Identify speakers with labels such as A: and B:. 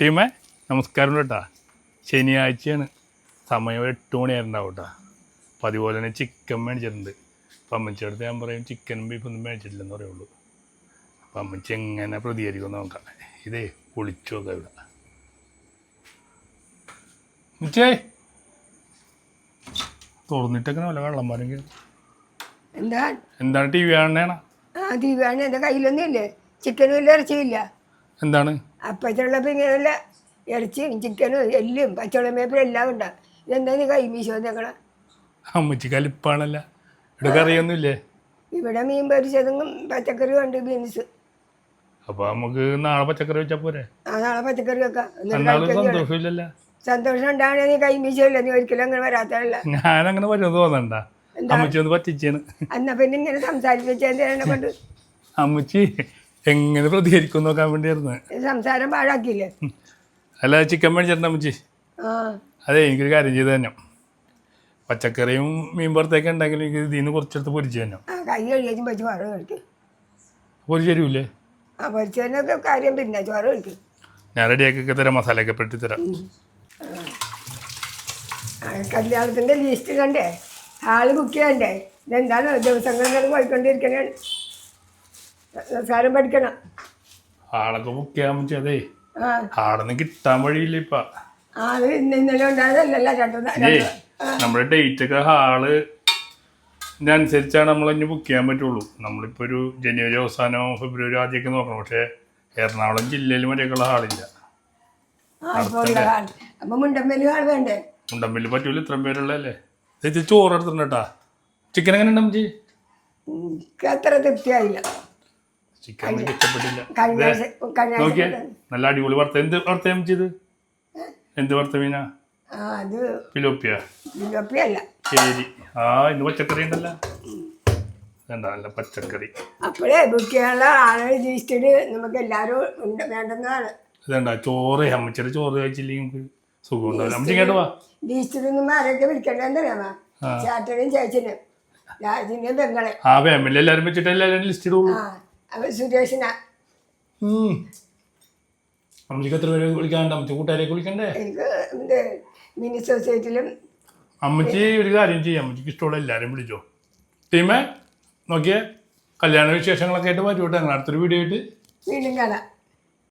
A: ടീമേ നമസ്കാരം കേട്ടാ ശനിയാഴ്ചയാണ്. സമയം എട്ട് മണിയായിരുന്നാവും കേട്ടാ അപ്പം അതുപോലെ തന്നെ ചിക്കൻ മേടിച്ചിട്ടുണ്ട്. അപ്പം അമ്മച്ചിയുടെ അടുത്ത് ഞാൻ പറയും ചിക്കനും ബീഫൊന്നും മേടിച്ചിട്ടില്ലെന്ന് പറയുള്ളൂ. അപ്പം അമ്മച്ചി എങ്ങനെ പ്രതികരിക്കും നോക്കാം. ഇതേ ഒളിച്ചു നോക്കാം ഇവിടെ അമ്മച്ചേ. തുറന്നിട്ടൊക്കെ വല്ല വെള്ളം പാരെങ്കിൽ
B: എന്താ?
A: എന്താണ് ടി വി കാണണേണ
B: ആ ദിവ്യാണ് എന്റെ കയ്യിലൊന്നും ഇല്ലേ? ചിക്കനും ഇല്ല ഇറച്ചിയില്ല
A: എന്താണ്?
B: അപ്പച്ചുള്ളപ്പോൾ ഇങ്ങനെയുള്ള ഇറച്ചിയും ചിക്കനും എല്ലും പച്ചവളമേപ്പും എല്ലാം ഉണ്ടാകും ഇതെന്താ നീ കൈ മീശോ ഞങ്ങളെ
A: അമ്മച്ചി കലിപ്പാണല്ല. ഇവിടെ കറിയൊന്നുമില്ലേ?
B: ഇവിടെ മീൻ പൊരിച്ചതും പച്ചക്കറി ഉണ്ട് ബീൻസ്
A: അപ്പൊ നമുക്ക് നാളെ പച്ചക്കറി വെച്ചാ പോരെ?
B: ആ നാളെ പച്ചക്കറി വെക്കാം. എന്നിട്ട്
A: എന്നാലും
B: കഴിക്കാൻ ചെയ്യണം.
A: സന്തോഷമില്ലല്ലോ.
B: സന്തോഷം ഉണ്ടാവണേ നീ കൈ മീശയില്ല നീ ഒരിക്കലും അങ്ങനെ വരാത്തതല്ല.
A: ഞാനങ്ങനെ വരുമെന്ന് തോന്നണ്ട. അമ്മച്ചി ഒന്ന് പറ്റിച്ചേന്
B: എന്നാ പിന്നെ ഇങ്ങനെ സംസാരിപ്പിച്ചതിനെ കൊണ്ട്?
A: അമ്മച്ചി എങ്ങനെ പ്രതികരിക്കും നോക്കാൻ വേണ്ടിയായിരുന്നു.
B: സംസാരം പാഴാക്കിയില്ലേ?
A: അല്ല ചിക്കൻ മേടിച്ചിട്ടുണ്ട് അമ്മച്ചി? അതെ എനിക്കൊരു കാര്യം ചെയ്ത് തന്നെ പച്ചക്കറിയും മീൻ പുറത്തേക്ക് ഉണ്ടെങ്കിൽ എനിക്ക് ഇതിൽ നിന്ന് കുറച്ചെടുത്ത് പൊരിച്ചു തന്നെ
B: കൈ കഴിക്കും.
A: പൊരിച്ചു തരൂലേ
B: ആ പൊരിച്ചതിനൊക്കെ കാര്യം പിന്നെ ചോറ് കഴിക്കും.
A: ഞാൻ റെഡിയാക്കി തരാം മസാലയൊക്കെ പെട്ടി തരാം.
B: കല്യാണത്തിന്റെ ലിസ്റ്റ് കണ്ടേ? ആൾ ബുക്ക് ചെയ്യണ്ടേ? ഇതെന്താണ്? ദിവസങ്ങളിൽ പോയിക്കൊണ്ടിരിക്കണേ. സംസാരം പഠിക്കണം.
A: ആളൊക്കെ ബുക്ക് ചെയ്യാൻ പറ്റിയതേ അതേ
B: ആ
A: കിട്ടാൻ വഴിയില്ല ഇപ്പൊ.
B: ആൾ ഇന്നലെ ഉണ്ടായതല്ലല്ലോ
A: നമ്മുടെ ഡേറ്റ് ഒക്കെ ഹാൾ അനുസരിച്ചാണ് നമ്മൾ ഇനി ബുക്ക് ചെയ്യാൻ പറ്റുള്ളൂ. നമ്മളിപ്പോ ഒരു ജനുവരി അവസാനമോ ഫെബ്രുവരി ആദ്യമൊക്കെ നോക്കണം. പക്ഷെ എറണാകുളം ജില്ലയിൽ വരെയൊക്കെയുള്ള ഹാളില്ല
B: ആ ഇപ്പോൾ ഉള്ള ആൾ അപ്പൊ മുണ്ടമ്പലി ആൾ വേണ്ടേ?
A: ഉണ്ടമ്പിൽ പറ്റൂല ഇത്രയും പേരുള്ളല്ലേ ചോറ് എടുത്തിട്ടുണ്ട്? കേട്ടാ ചിക്കൻ എങ്ങനെ ഉണ്ട് അമ്മച്ചി?
B: എനിക്ക് അത്ര തൃപ്തിയായില്ല.
A: ചിക്കൻ ഇഷ്ടപ്പെട്ടില്ല. നോക്കിയേ നല്ല അടിപൊളി വറുത്ത എന്ത് വറുത്ത ചെയ്ത്? എന്ത് വറുത്ത മീനാ?
B: അത്
A: പിലോപ്പിയ ശരി. ആ ഇന്ന് പച്ചക്കറി ഉണ്ടല്ലോ. നല്ല പച്ചക്കറി?
B: അപ്പോഴേ ബുക്ക് ചെയ്യാനുള്ള ആളുകൾ ജീവിച്ചിട്ട് നമുക്ക് എല്ലാവരും വേണ്ടുന്നതാണ്.
A: ഇതണ്ട? ചോറ് അമ്മച്ചിയുടെ ചോറ് കഴിച്ചില്ലെങ്കിൽ നമുക്ക്? സുഖം ഉണ്ടാവില്ല അമ്മച്ചി കേട്ടോ വാ.
B: ലിസ്റ്റിലൊന്നും ആരൊക്കെ വിളിക്കണ്ടെന്നറിയാമോ ചേട്ടനും ചേച്ചനും. രാജിന്റെ പെങ്ങളെ.
A: ആ ഫാമിലി എല്ലാവരും വെച്ചിട്ട് എല്ലാവരും ലിസ്റ്റ് ഇടുള്ളൂ?
B: സുരേഷിന.
A: അമ്മച്ചിക്ക് എത്ര പേര് വിളിക്കാണ്ട് അമ്മച്ചി കൂട്ടുകാരെയൊക്കെ വിളിക്കണ്ടേ?
B: എനിക്ക് മിനി സൊസൈറ്റിയിലും
A: അമ്മച്ചി ഒരു കാര്യം ചെയ്യാം. അമ്മച്ചിക്ക് ഇഷ്ടമുള്ള എല്ലാവരും വിളിച്ചോ. ടീമേ നോക്കിയേ. കല്യാണ വിശേഷങ്ങളൊക്കെ ആയിട്ട് വരൂട്ടെ ഞങ്ങൾ അടുത്തൊരു വീഡിയോ ആയിട്ട്
B: വീണ്ടും കാണാം.